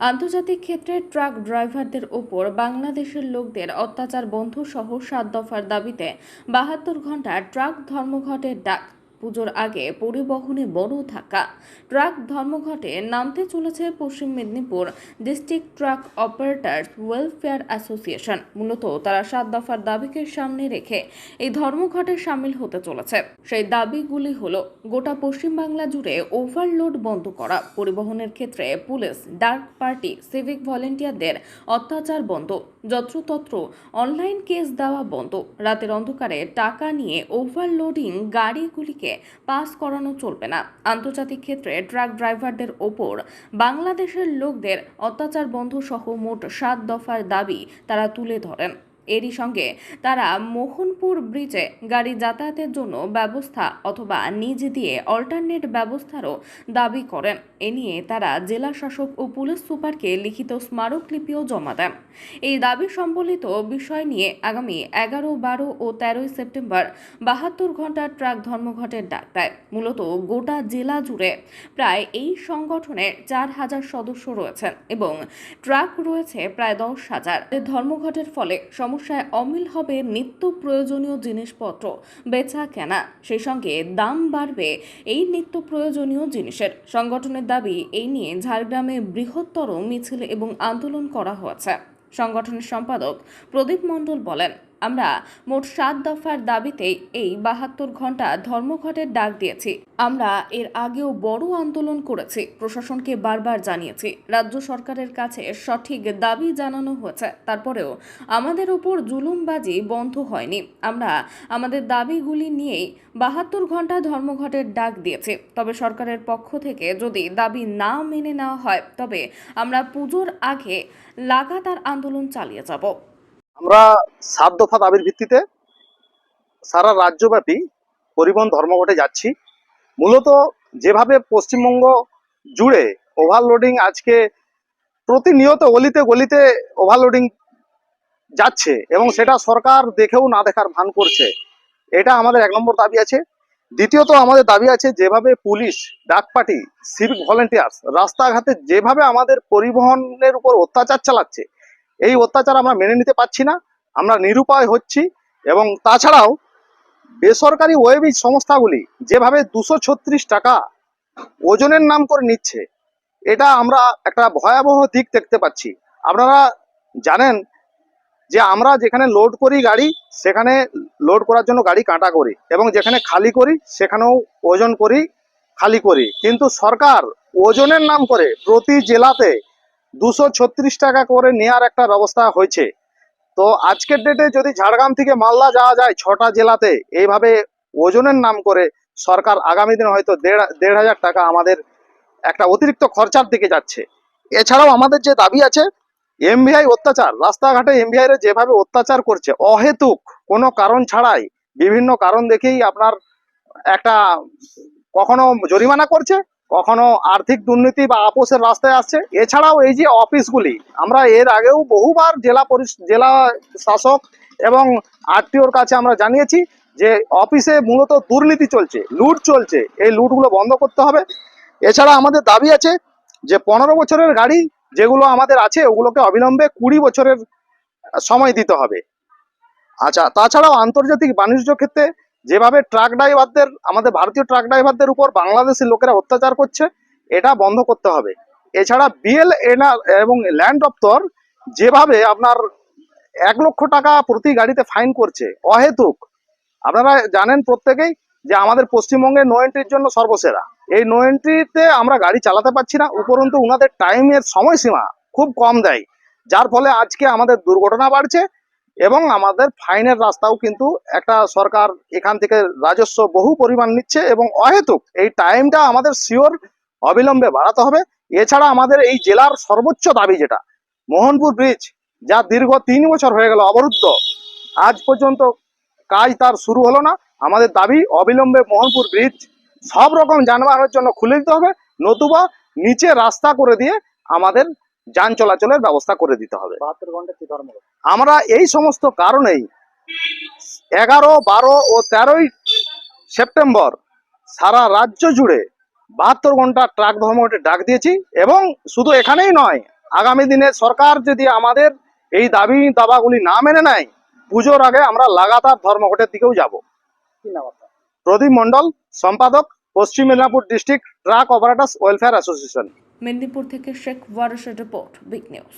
আন্তর্জাতিক ক্ষেত্রে ট্রাক ড্রাইভারদের ওপর বাংলাদেশের লোকদের অত্যাচার বন্ধুসহ সাত দফার দাবিতে বাহাত্তর ঘণ্টা ট্রাক ধর্মঘটের ডাক পুজোর আগে পরিবহনে বড় ধাক্কা। ট্রাক ধর্মঘটে নামতে চলেছে পশ্চিম Medinipur district truck operators welfare association. মূলত তারা সাত দফার দাবিকে সামনে রেখে এই ধর্মঘটে সামিল হতে চলেছে। সেই দাবিগুলি হলো গোটা পশ্চিমবাংলা জুড়ে ওভারলোড বন্ধ করা, পরিবহনের ক্ষেত্রে পুলিশ, ডার্ক পার্টি, সিভিক ভলেন্টিয়ারদের অত্যাচার বন্ধ, যত্রতত্র অনলাইন কেস দেওয়া বন্ধ, রাতের অন্ধকারে টাকা নিয়ে ওভারলোডিং গাড়িগুলিকে পাস করানো চলবে না। আন্তর্জাতিক ক্ষেত্রে ট্রাক ড্রাইভারদের ওপর বাংলাদেশের লোকদের অত্যাচার বন্ধ সহ মোট সাত দফার দাবি তারা তুলে ধরেন। এরই সঙ্গে তারা মোহনপুর ব্রিজে গাড়ি যাতায়াতের জন্য ব্যবস্থা অথবা নিজ দিয়ে অল্টারনেট ব্যবস্থারও দাবি করেন। এ নিয়ে তারা জেলা শাসক ও পুলিশ সুপারকে লিখিত স্মারকলিপিও জমা দেন। এই দাবি সম্বলিত বিষয় নিয়ে আগামী এগারো, বারো ও তেরোই সেপ্টেম্বর বাহাত্তর ঘণ্টার ট্রাক ধর্মঘটের ডাক দেয়। মূলত গোটা জেলা জুড়ে প্রায় এই সংগঠনের চার হাজার সদস্য রয়েছেন এবং ট্রাক রয়েছে প্রায় দশ হাজার। ধর্মঘটের ফলে সমস্যায় অমিল হবে নিত্য প্রয়োজনীয় জিনিসপত্র। বেচা কেনা, সেই সঙ্গে দাম বাড়বে এই নিত্য প্রয়োজনীয় জিনিসের। সংগঠনের দাবি, এই নিয়ে ঝাড়গ্রামে বৃহত্তর মিছিল এবং আন্দোলন করা হয়েছে। সংগঠনের সম্পাদক প্রদীপ মণ্ডল বলেন আমরা মোট সাত দফার দাবিতে এই বাহাত্তর ঘণ্টা ধর্মঘটের ডাক দিয়েছি। আমরা এর আগেও বড় আন্দোলন করেছি, প্রশাসনকে বারবার জানিয়েছি। রাজ্য সরকারের কাছে সঠিক দাবি জানানো হয়েছে, তারপরেও আমাদের ওপর জুলুমবাজি বন্ধ হয়নি। আমরা আমাদের দাবিগুলি নিয়েই বাহাত্তর ঘণ্টা ধর্মঘটের ডাক দিয়েছি। তবে সরকারের পক্ষ থেকে যদি দাবি না মেনে নেওয়া হয়, তবে আমরা পুজোর আগে লাগাতার আন্দোলন চালিয়ে যাব। আমরা সাত দফা দাবির ভিত্তিতে সারা রাজ্যব্যাপী পরিবহন ধর্মঘটে যাচ্ছি। মূলত যেভাবে পশ্চিমবঙ্গ জুড়ে ওভারলোডিং আজকে প্রতিনিয়ত গলিতে গলিতে ওভারলোডিং যাচ্ছে এবং সেটা সরকার দেখেও না দেখার ভান করছে, এটা আমাদের এক নম্বর দাবি আছে। দ্বিতীয়ত আমাদের দাবি আছে যেভাবে পুলিশ ডাক পার্টি সিভিক ভলেন্টিয়ার্স রাস্তাঘাটে যেভাবে আমাদের পরিবহনের উপর অত্যাচার চালাচ্ছে এই অত্যাচার আমরা মেনে নিতে পারছি না, আমরা নিরুপায় হচ্ছি এবং তাছাড়াও বেসরকারি ওয়েবিজ সংস্থাগুলি যেভাবে দুশো টাকা ওজনের নাম করে নিচ্ছে, এটা আমরা একটা ভয়াবহ দিক দেখতে পাচ্ছি। আপনারা জানেন যে আমরা যেখানে লোড করি গাড়ি, সেখানে লোড করার জন্য গাড়ি কাটা করি এবং যেখানে খালি করি, সেখানেও ওজন করি, খালি করি। কিন্তু সরকার ওজনের নাম করে প্রতি জেলাতে দুশো টাকা করে নেওয়ার একটা ব্যবস্থা হয়েছে। তো আজকের ডেটে যদি ঝাড়গ্রাম থেকে মালদা যাওয়া যায় ছটা জেলাতে, এইভাবে ওজনের নাম করে সরকার আগামী দিনে হয়তো দেড় দেড় হাজার টাকা আমাদের একটা অতিরিক্ত খরচার দিকে যাচ্ছে। এছাড়াও আমাদের যে দাবি আছে এমভিআই অত্যাচার, রাস্তাঘাটে এমভিআই যেভাবে অত্যাচার করছে, অহেতুক, কোনো কারণ ছাড়াই, বিভিন্ন কারণ দেখেই আপনার একটা কখনো জরিমানা করছে কখনো আর্থিক দুর্নীতি বা আপোষের রাস্তায় আসছে। এছাড়াও এই যে অফিসগুলি, আমরা এর আগেও বহুবার জেলা পরিষ, জেলা শাসক এবং আরটিওর কাছে আমরা জানিয়েছি যে অফিসে মূলত দুর্নীতি চলছে, লুট চলছে। এই লুটগুলো বন্ধ করতে হবে। এছাড়া আমাদের দাবি আছে যে পনেরো বছরের গাড়ি যেগুলো আমাদের আছে, ওগুলোকে অবিলম্বে কুড়ি বছরের সময় দিতে হবে। আচ্ছা তাছাড়াও আন্তর্জাতিক বাণিজ্য ক্ষেত্রে যেভাবে ট্রাক ড্রাইভারদের আমাদের ভারতীয় ট্রাক ড্রাইভারদের উপর বাংলাদেশের লোকেরা অত্যাচার করছে, এটা বন্ধ করতে হবে। এছাড়া বিএল এনআর এবং ল্যান্ড দপ্তর যেভাবে আপনার এক লক্ষ টাকা প্রতি গাড়িতে ফাইন করছে, অহেতুক। আপনারা জানেন প্রত্যেকেই যে আমাদের পশ্চিমবঙ্গে নো এন্ট্রির জন্য সর্বসেরা। এই নো এন্ট্রিতে আমরা গাড়ি চালাতে পারছি না, উপরন্তু উনাদের টাইমের সময়সীমা খুব কম দেয়। যার ফলে আজকে আমাদের দুর্ঘটনা বাড়ছে এবং আমাদের ফাইনের রাস্তাও কিন্তু একটা সরকার এখান থেকে রাজস্ব বহু পরিমাণ নিচ্ছে এবং অহেতুক এই টাইমটা আমাদের শিওর অবিলম্বে বাড়াতে হবে। এছাড়া আমাদের এই জেলার সর্বোচ্চ দাবি যেটা, মোহনপুর ব্রিজ, যা দীর্ঘ তিন বছর হয়ে গেল অবরুদ্ধ, আজ পর্যন্ত কাজ তার শুরু হলো না। আমাদের দাবি অবিলম্বে মোহনপুর ব্রিজ সব রকম যানবাহনের জন্য খুলে দিতে হবে। নতুবা নিচে রাস্তা করে দিয়ে আমাদের যান চলাচলের ব্যবস্থা করে দিতে হবে। আমরা এই সমস্ত কারণেই এগারো বারো ও তেরোই সেপ্টেম্বর সারা রাজ্য জুড়ে বাহাত্তর ঘণ্টা ট্রাক ধর্মঘটে ডাক দিয়েছি এবং শুধু এখানেই নয় আগামী দিনে সরকার যদি আমাদের এই দাবি দাবাগুলি না মেনে নেয় পুজোর আগে আমরা লাগাতার ধর্মঘটের দিকেও যাব। প্রদীপ মন্ডল সম্পাদক পশ্চিম Medinipur district truck operators welfare association. Medinipur থেকে শেখ ওয়ারসের রিপোর্ট বিগ নিউজ।